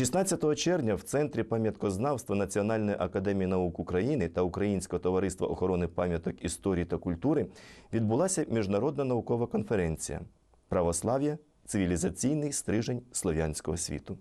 16 червня в Центрі пам'яткознавства Національної академії наук України та Українського товариства охорони пам'яток історії та культури відбулася міжнародна наукова конференція Православ'я цивілізаційний стрижень слов'янського світу.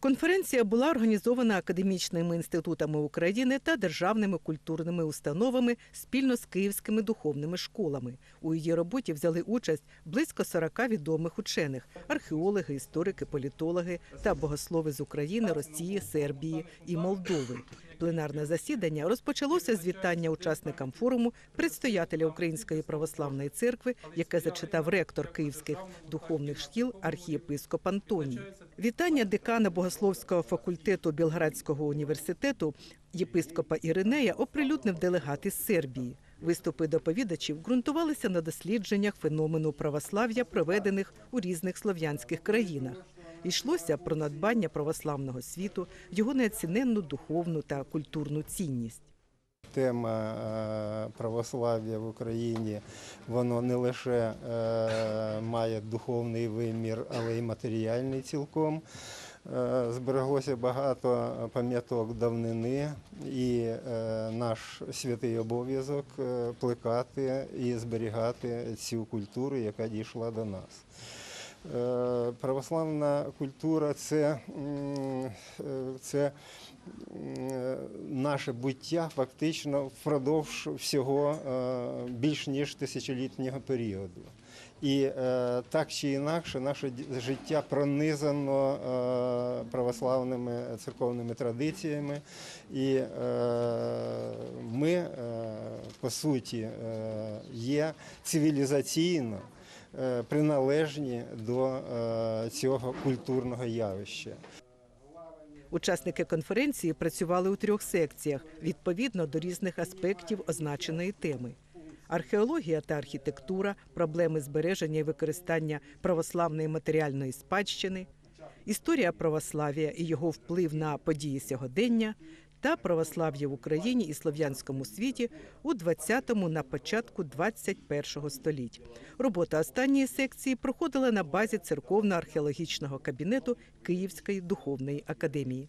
Конференція була організована академічними інститутами України та державними культурними установами спільно з київськими духовними школами. У її роботі взяли участь близько 40 відомих учених – археологи, історики, політологи та богослови з України, Росії, Сербії і Молдови. Пленарне засідання розпочалося з вітання учасникам форуму предстоятеля Української православної церкви, яке зачитав ректор київських духовних шкіл архієпископ Антоній. Вітання декана богословського факультету Білградського університету єпископа Іринея оприлюднив делегат із Сербії. Виступи доповідачів ґрунтувалися на дослідженнях феномену православ'я, проведених у різних слов'янських країнах. Йшлося про надбання православного світу, його неоціненну духовну та культурну цінність. Тема е, православ'я в Україні воно не лише е, має духовний вимір, але й матеріальний цілком. Е, Збереглося багато пам'яток давнини, і наш святий обов'язок плекати і зберігати цю культуру, яка дійшла до нас. Е, Православна культура це, е, це наше буття фактично впродовж всього е, більш ніж тисячолітнього періоду. І так чи інакше, наше життя пронизано православними церковними традиціями, і ми, по суті, є цивілізаційно приналежні до е, цього культурного явища. Учасники конференції працювали у трьох секціях відповідно до різних аспектів означеної теми. Археологія та архітектура, проблеми збереження і використання православної матеріальної спадщини, історія православ'я і його вплив на події сьогодення та православ'я в Україні і слов'янському світі у 20-му на початку 21-го століття. Робота останньої секції проходила на базі церковно-археологічного кабінету Київської духовної академії.